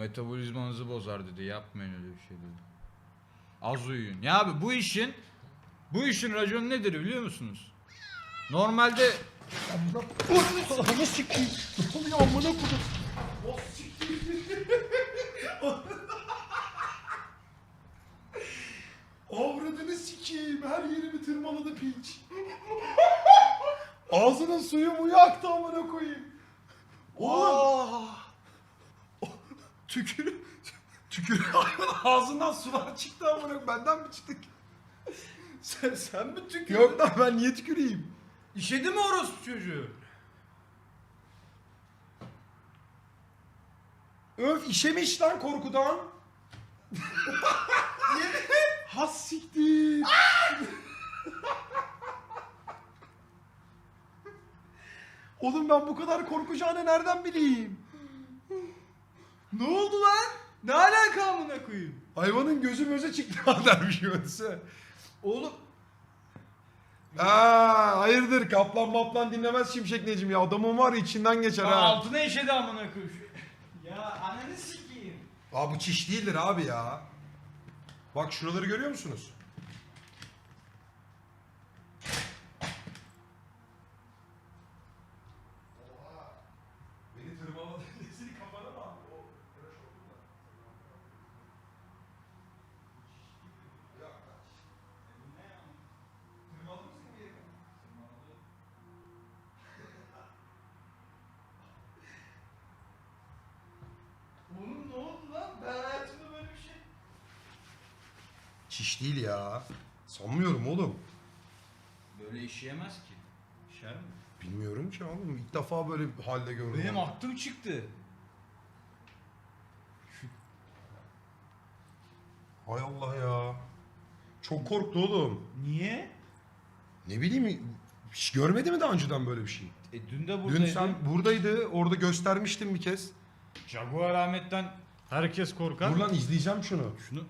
metabolizmanızı bozar dedi. Yapmayın öyle bir şey dedi. Az uyuyun. Ya abi bu işin bu işin raconu nedir biliyor musunuz? Normalde Ananı sikeyim. Ne oluyor amına kodum? Avradını sikeyim. Her yerimi tırmaladı piç. Ağzının suyu muyu aktı amına koyayım. Oğlum. Tükür. Tükür. Ağzından sular çıktı amına. Benden mi çıktı? Sen, sen mi tükürdün? Yok lan ben niye tüküreyim? İşedi mi orospu çocuğu? Öf işemiş lan korkudan. Has siktir. Oğlum ben bu kadar korkacağını nereden bileyim? Ne oldu lan? Ne alaka amına koyayım? Hayvanın gözü möze çıktı dermiş ötse. Oğlum Aa, hayırdır kaplan maplan dinlemez Şimşek Necim ya. Adamın var ya içinden geçer ha. altına işedi amına koyayım. ya ananı sikeyim. Aa bu çiş değildir abi ya. Bak şuraları görüyor musunuz? Beni tırmaladı. Seni kafana mı aldı? O tıraş oldu da. Yok lan. Tırmaladı mı seni bir yere? Oğlum ne oldu lan? Ben hayatımda böyle bir şey... Çiş değil ya. Sanmıyorum oğlum. böyle işeyemez ki. İşer mi? Bilmiyorum ki oğlum. İlk defa böyle bir halde gördüm. Benim onu. aklım çıktı. Hay Allah ya. Çok korktu oğlum. Niye? Ne bileyim hiç görmedi mi daha önceden böyle bir şey? E dün de Dün buradaydı. sen buradaydı orada göstermiştin bir kez. Jaguar Ahmet'ten herkes korkar. Dur lan izleyeceğim şunu. Şunu